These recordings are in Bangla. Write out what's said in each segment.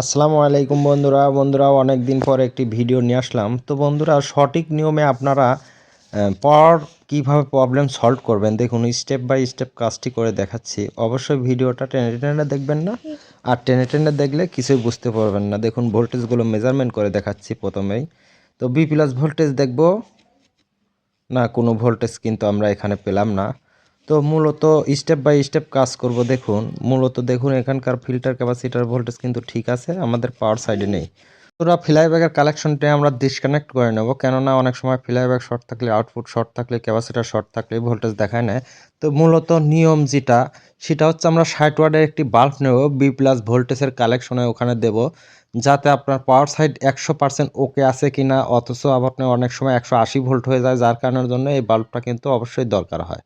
আসসালামু আলাইকুম বন্ধুরা। বন্ধুরা অনেক দিন পর একটি ভিডিও নিয়ে আসলাম। তো বন্ধুরা, সঠিক নিয়মে আপনারা পর কীভাবে প্রবলেম সলভ করবেন, দেখুন স্টেপ বাই স্টেপ কাজটি করে দেখাচ্ছি। অবশ্যই ভিডিওটা টেনে টেনে দেখবেন না, আর টেনে টেনে দেখলে কিছুই বুঝতে পারবেন না। দেখুন ভোল্টেজগুলো মেজারমেন্ট করে দেখাচ্ছি প্রথমেই। তো বি প্লাস ভোল্টেজ দেখব। না, কোনো ভোল্টেজ কিন্তু আমরা এখানে পেলাম না। তো মূলত স্টেপ বাই স্টেপ কাজ করব, দেখুন। মূলত দেখুন, এখানকার ফিল্টার ক্যাপাসিটার ভোল্টেজ কিন্তু ঠিক আছে, আমাদের পাওয়ার সাইডে নেই। পুরো ফ্লাইব্যাগের কালেকশনটা আমরা ডিসকানেক্ট করে নেব, কেননা অনেক সময় ফ্লাইব্যাগ শর্ট থাকলে আউটপুট শর্ট থাকলে ক্যাপাসিটার শর্ট থাকলে ভোল্টেজ দেখায় না। তো মূলত নিয়ম যেটা, সেটা হচ্ছে আমরা ষাট ওয়ার্ডের একটি বাল্ব নেব বি প্লাস ভোল্টেজের কালেকশনে ওখানে দেব, যাতে আপনার পাওয়ার সাইড একশো পার্সেন্ট ওকে আছে কিনা, অথচ আবার আপনার অনেক সময় একশো আশি ভোল্ট হয়ে যায়, যার কারণের জন্য এই বাল্বটা কিন্তু অবশ্যই দরকার হয়।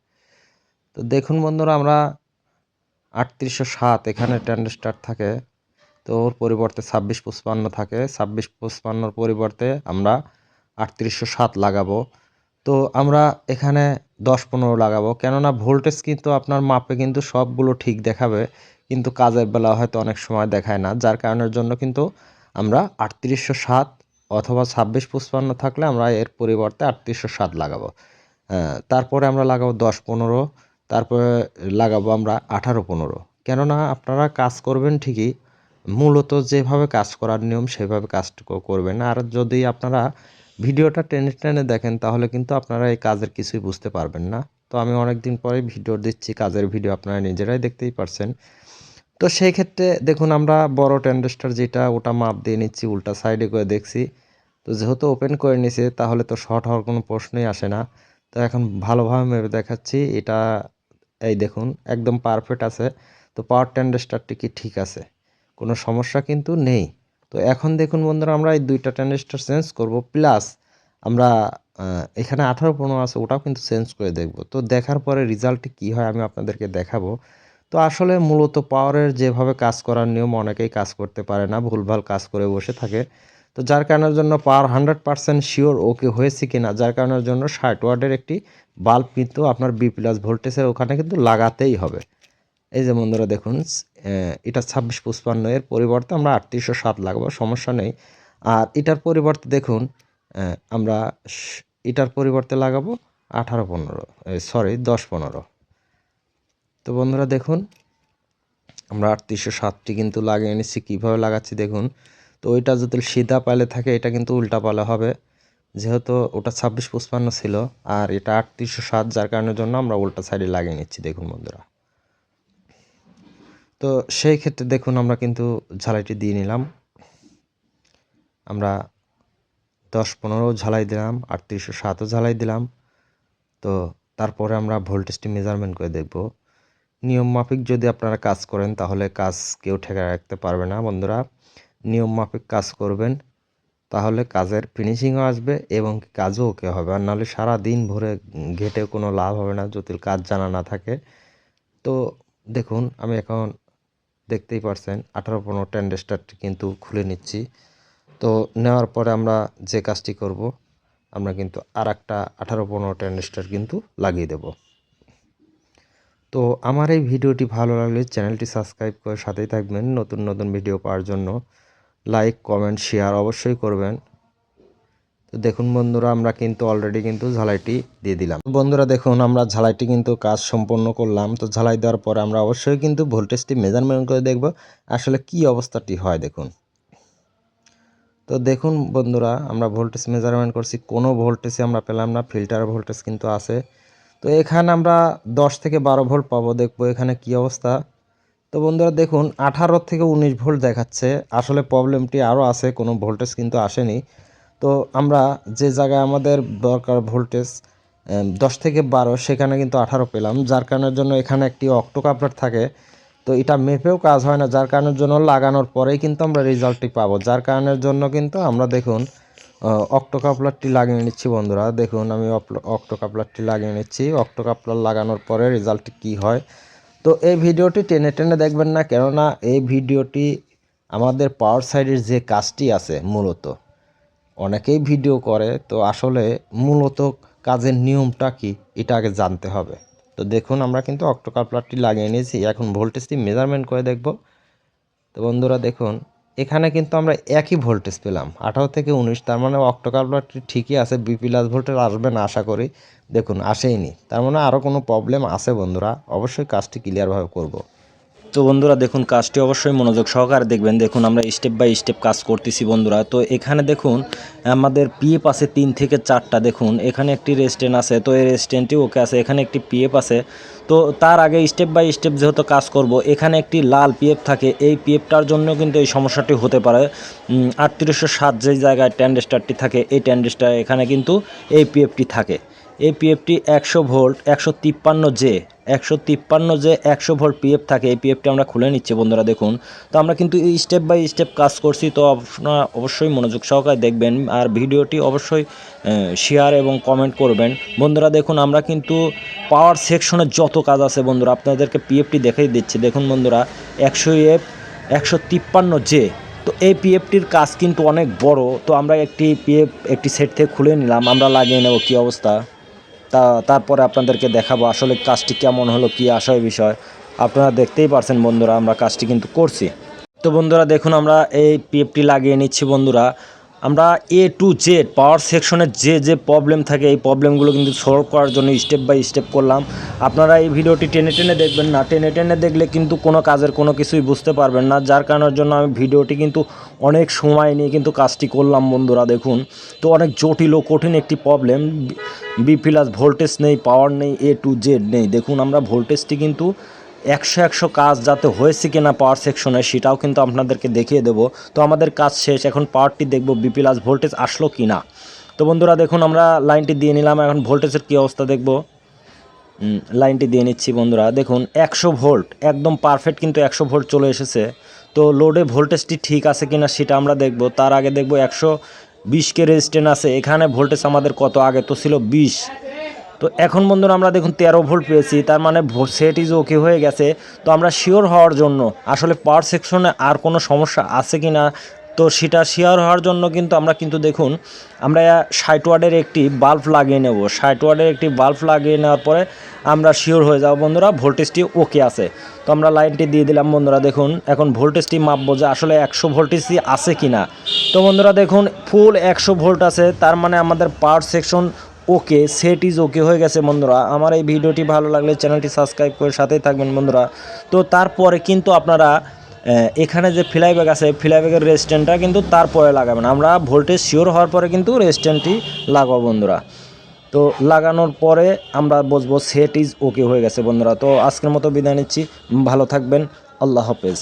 তো দেখুন বন্ধুরা, আমরা আটত্রিশশো সাত এখানে ট্যান্ডেস্টার থাকে। তো ওর পরিবর্তে ছাব্বিশ পঁচপান্ন থাকে। ছাব্বিশ পঁচপান্নর পরিবর্তে আমরা আটত্রিশশো সাত লাগাবো। তো আমরা এখানে দশ পনেরো লাগাবো। কেননা ভোল্টেজ কিন্তু আপনার মাপে কিন্তু সবগুলো ঠিক দেখাবে। কিন্তু কাজের বেলা হয়তো অনেক সময় দেখায় না। যার কারণের জন্য কিন্তু আমরা আটত্রিশশো সাত অথবা ছাব্বিশ পঁচপান্ন থাকলে আমরা এর পরিবর্তে আটত্রিশশো সাত লাগাবো। তারপরে আমরা লাগাবো দশ পনেরো। তারপরে লাগাবো আমরা আঠারো পনেরো। কেননা আপনারা কাজ করবেন ঠিকই, মূলত যেভাবে কাজ করার নিয়ম সেভাবে কাজ করবেন। আর যদি আপনারা ভিডিওটা টেনে টেনে দেখেন, তাহলে কিন্তু আপনারা এই কাজের কিছুই বুঝতে পারবেন না। তো আমি অনেক দিন পরে ভিডিও দিচ্ছি, কাজের ভিডিও আপনারা নিজেরাই দেখতেই পারছেন। তো সেই ক্ষেত্রে দেখুন আমরা বড় ট্যান্ডেস্টার যেটা, ওটা মাপ দিয়ে নিচ্ছি, উল্টা সাইডে করে দেখছি। তো যেহেতু ওপেন করে নিছে, তাহলে তো শর্ট হওয়ার কোনো প্রশ্নই আসে না। তো এখন ভালোভাবে মেপে দেখাচ্ছি, এটা এই দেখুন, একদম পারফেক্ট আছে। তো পাওয়ার ট্যান্ডেস্টারটি কি ঠিক আছে? কোনো সমস্যা কিন্তু নেই। তো এখন দেখুন বন্ধুরা, আমরা এই দুইটা ট্যান্ডেস্টার চেঞ্জ করব। প্লাস আমরা এখানে আঠারো পনেরো আছে, ওটাও কিন্তু চেঞ্জ করে দেখব। তো দেখার পরে রেজাল্টটি কী হয় আমি আপনাদেরকে দেখাবো। তো আসলে মূলত পাওয়ারের যেভাবে কাজ করার নিয়ম অনেকেই কাজ করতে পারে না, ভুলভাল কাজ করে বসে থাকে। তো যার কারণের জন্য power hundred percent sure okay হয়েছে কি না যার কারণের জন্য ষাট ওয়ার্ডের একটি বাল্ব কিন্তু আপনার বি প্লাস ভোল্টেজের ওখানে কিন্তু লাগাতেই হবে। এই যে বন্ধুরা দেখুন এটা ছাব্বিশ পঁচপান্ন এর পরিবর্তে আমরা আটত্রিশশো সাত লাগাবো, সমস্যা নেই। আর এটার পরিবর্তে দেখুন আমরা এটার পরিবর্তে লাগাবো আঠারো পনেরো সরি দশ পনেরো। তো বন্ধুরা দেখুন, আমরা আটত্রিশশো সাতটি কিন্তু লাগিয়ে এনেছি কীভাবে লাগাচ্ছি দেখুন তো ওইটা যদি সিধা পালে থাকে, এটা কিন্তু উল্টা পালে হবে। যেহেতু ওটা ছাব্বিশ পঁচপান্ন ছিল, আর এটা আটত্রিশশো সাত, যার কারণের জন্য আমরা উল্টা সাইডে লাগিয়ে নিচ্ছি, দেখুন বন্ধুরা। তো সেই ক্ষেত্রে দেখুন, আমরা কিন্তু ঝালাইটি দিয়ে নিলাম। আমরা দশ পনেরো ঝালাই দিলাম, আটত্রিশশো সাতও ঝালাই দিলাম। তো তারপরে আমরা ভোল্টেজটি মেজারমেন্ট করে দেখব। নিয়ম মাফিক যদি আপনারা কাজ করেন, তাহলে কাজ কেউ ঠেকা রাখতে পারবে না, বন্ধুরা। নিয়ম মাফিক কাজ করবেন, তাহলে কাজের ফিনিশিংও আসবে এবং কাজও ওকে হবে। আর নাহলে সারা দিন ভরে ঘেটে কোনো লাভ হবে না যদি কাজ জানা না থাকে। তো দেখুন, আমি এখন দেখতেই পারছেন, আঠারো পনেরো ট্যান্ডেস্টারটি কিন্তু খুলে নিচ্ছি। তো নেওয়ার পরে আমরা যে কাজটি করব, আমরা কিন্তু আর একটা আঠারো পনেরো ট্যান্ডেস্টার কিন্তু লাগিয়ে দেব। তো আমার এই ভিডিওটি ভালো লাগলে চ্যানেলটি সাবস্ক্রাইব করে সাথেই থাকবেন নতুন নতুন ভিডিও পাওয়ার জন্য। লাইক কমেন্ট শেয়ার অবশ্যই করবেন। তো দেখুন বন্ধুরা, আমরা কিন্তু অলরেডি কিন্তু ঝালাইটি দিয়ে দিলাম। বন্ধুরা, দেখুন, আমরা ঝালাইটি কিন্তু কাজ সম্পন্ন করলাম। তো ঝালাই দেওয়ার পরে আমরা অবশ্যই কিন্তু ভোল্টেজটি মেজারমেন্ট করে দেখব, আসলে কি অবস্থাটি হয় দেখুন। তো দেখুন বন্ধুরা, আমরা ভোল্টেজ মেজারমেন্ট করছি। কোনো ভোল্টেজে আমরা পেলাম না ফিল্টার ভোল্টেজ কিন্তু আছে। তো এখানে আমরা দশ থেকে বারো ভোল্ট পাবো, দেখব এখানে কি অবস্থা। তো বন্ধুরা দেখুন, আঠারো থেকে উনিশ ভোল্ট দেখাচ্ছে। আসলে প্রবলেমটি আরও আছে, কোনো ভোল্টেজ কিন্তু আসেনি। তো আমরা যে জায়গায় আমাদের দরকার ভোল্টেজ দশ থেকে বারো, সেখানে কিন্তু আঠারো পেলাম। যার কারণের জন্য এখানে একটি অক্টো কাপলার থাকে। তো এটা মেপেও কাজ হয় না। যার কারণের জন্য লাগানোর পরেই কিন্তু আমরা রেজাল্টটি পাবো। যার কারণের জন্য কিন্তু আমরা দেখুন অক্টো কাপলারটি লাগিয়ে নিচ্ছি বন্ধুরা। দেখুন, আমি অক্টো কাপলারটি লাগিয়ে নিচ্ছি। অক্টো কাপলার লাগানোর পরে রেজাল্টটি কী হয়? তো এই ভিডিওটি টেনে টেনে দেখবেন না, কেননা এই ভিডিওটি আমাদের পাওয়ার সাইডের যে কাজটি আছে মূলত, অনেকেই ভিডিও করে, তো আসলে মূলত কাজের নিয়মটা কি, এটা আগে জানতে হবে। তো দেখুন, আমরা কিন্তু অক্টোকার অক্টোকাপলারটি লাগিয়ে নিয়েছি, এখন ভোল্টেজটি মেজারমেন্ট করে দেখব। তো বন্ধুরা, দেখুন এখানে কিন্তু আমরা একই ভোল্টেজ পেলাম। আঠারো থেকে উনিশ, তার মানে অক্টোকালবারটি ঠিকই আছে বি প্লাস ভোল্টেজ আসবে না আশা করি। দেখুন আসেইনি তার মানে আরও কোনো প্রবলেম আছে বন্ধুরা, অবশ্যই কাজটি ক্লিয়ারভাবে করব। তো বন্ধুরা দেখুন, কাজটি অবশ্যই মনোযোগ সহকারে দেখবেন। দেখুন, আমরা স্টেপ বাই স্টেপ কাজ করতেছি বন্ধুরা। তো এখানে দেখুন, আমাদের পিএফ আছে তিন থেকে চারটা। দেখুন, এখানে একটি রেস্টুরেন্ট আছে, তো এই রেস্টুরেন্টটি ওকে আছে। এখানে একটি পিএফ আছে। তো তার আগে স্টেপ বাই স্টেপ যেহেতু কাজ করব, এখানে একটি লাল পিএফ থাকে। এই পিএফটার জন্য কিন্তু এই সমস্যাটি হতে পারে। আটত্রিশশো সাত যে জায়গায় ট্যান্ডেস্টারটি থাকে, এই ট্যান্ডেস্টার এখানে কিন্তু এই পিএফটি থাকে। এই পিএফটি একশো ভোল্ট, একশো তিপ্পান্ন জে একশো তিপ্পান্ন যে একশো ভোল্ট পিএফ থাকে। এই পিএফটি আমরা খুলে নিচ্ছি বন্ধুরা, দেখুন। তো আমরা কিন্তু স্টেপ বাই স্টেপ কাজ করছি, তো আপনারা অবশ্যই মনোযোগ সহকারে দেখবেন আর ভিডিওটি অবশ্যই শেয়ার এবং কমেন্ট করবেন। বন্ধুরা, দেখুন, আমরা কিন্তু পাওয়ার সেকশনের যত কাজ আছে বন্ধুরা, আপনাদেরকে পিএফটি দেখাই দিচ্ছি। দেখুন বন্ধুরা, একশো এফ একশো তিপ্পান্ন জে তো এই পিএফটির কাজ কিন্তু অনেক বড়। তো আমরা একটি পিএফ একটি সেট থেকে খুলে নিলাম, আমরা লাগিয়ে নেব কী অবস্থা? তা তারপরে আপনাদেরকে দেখাবো আসলে কাজটি কেমন হলো, কি আশয় বিষয়। আপনারা দেখতেই পারছেন বন্ধুরা, আমরা কাজটি কিন্তু করছি। তো বন্ধুরা দেখুন, আমরা এই পিএফটি লাগিয়ে নিচ্ছি বন্ধুরা। আমরা এ টু জেড পাওয়ার সেকশনের যে যে প্রবলেম থাকে, এই প্রবলেমগুলো কিন্তু সলভ করার জন্য স্টেপ বাই স্টেপ করলাম। আপনারা এই ভিডিওটি টেনে টেনে দেখবেন না। টেনে টেনে দেখলে কিন্তু কোনো কাজের কোনো কিছুই বুঝতে পারবেন না। যার কারণের জন্য আমি ভিডিওটি কিন্তু অনেক সময় নিয়ে কিন্তু কাজটি করলাম বন্ধুরা, দেখুন। তো অনেক জটিল ও কঠিন একটি প্রবলেম বি প্লাস ভোল্টেজ নেই পাওয়ার নেই এ টু জেড নেই। দেখুন, আমরা ভোল্টেজটি কিন্তু একশো একশো কাজ যাতে হয়েছে কি না পাওয়ার সেকশনে সেটাও কিন্তু আপনাদেরকে দেখিয়ে দেবো। তো আমাদের কাজ শেষ, এখন পাওয়ারটি দেখব বি প্লাস ভোল্টেজ আসলো কি না তো বন্ধুরা, দেখুন, আমরা লাইনটি দিয়ে নিলাম, এখন ভোল্টেজের কী অবস্থা দেখব? লাইনটি দিয়ে নিচ্ছি বন্ধুরা, দেখুন, একশো ভোল্ট একদম পারফেক্ট কিন্তু একশো ভোল্ট চলে এসেছে। তো লোডে ভোল্টেজটি ঠিক আছে কিনা সেটা আমরা দেখব। তার আগে দেখব একশো বিশ কে রেজিস্ট্যান্ট আছে, এখানে ভোল্টেজ আমাদের কত? আগে তো ছিল বিশ। তো এখন বন্ধুরা আমরা দেখুন তেরো ভোল্ট পেয়েছি, তার মানে সেট ইজ ওকে হয়ে গেছে। তো আমরা শিওর হওয়ার জন্য, আসলে পাওয়ার সেকশনে আর কোনো সমস্যা আছে কি না তো সেটা শিওর হওয়ার জন্য কিন্তু আমরা কিন্তু দেখুন, আমরা ষাট ওয়ার্ডের একটি বাল্ব লাগিয়ে নেব। ষাট ওয়ার্ডের একটি বাল্ব লাগিয়ে নেওয়ার পরে আমরা শিওর হয়ে যাব বন্ধুরা ভোল্টেজটি ওকে আছে। তো আমরা লাইনটি দিয়ে দিলাম বন্ধুরা, দেখুন, এখন ভোল্টেজটি মাপবো যে আসলে একশো ভোল্টেজটি আছে কি না তো বন্ধুরা দেখুন ফুল একশো ভোল্ট আছে, তার মানে আমাদের power section okay, set is okay হয়ে গেছে বন্ধুরা, আমার এই ভিডিওটি ভালো লাগলে চ্যানেলটি সাবস্ক্রাইব করে সাথেই থাকবেন বন্ধুরা। তো তারপরে কিন্তু আপনারা এখানে যে ফ্লাইব্যাগ আছে, ফ্লাইব্যাগের রেস্ট্যান্টটা কিন্তু তারপরে লাগাবেন। আমরা ভোল্টেজ শিওর হওয়ার পরে কিন্তু রেস্ট্যান্টটি লাগাবো বন্ধুরা। তো লাগানোর পরে আমরা বুঝব সেট ইজ ওকে হয়ে গেছে বন্ধুরা। তো আজকের মতো বিদায় নিচ্ছি। ভালো থাকবেন। আল্লাহ হাফেজ।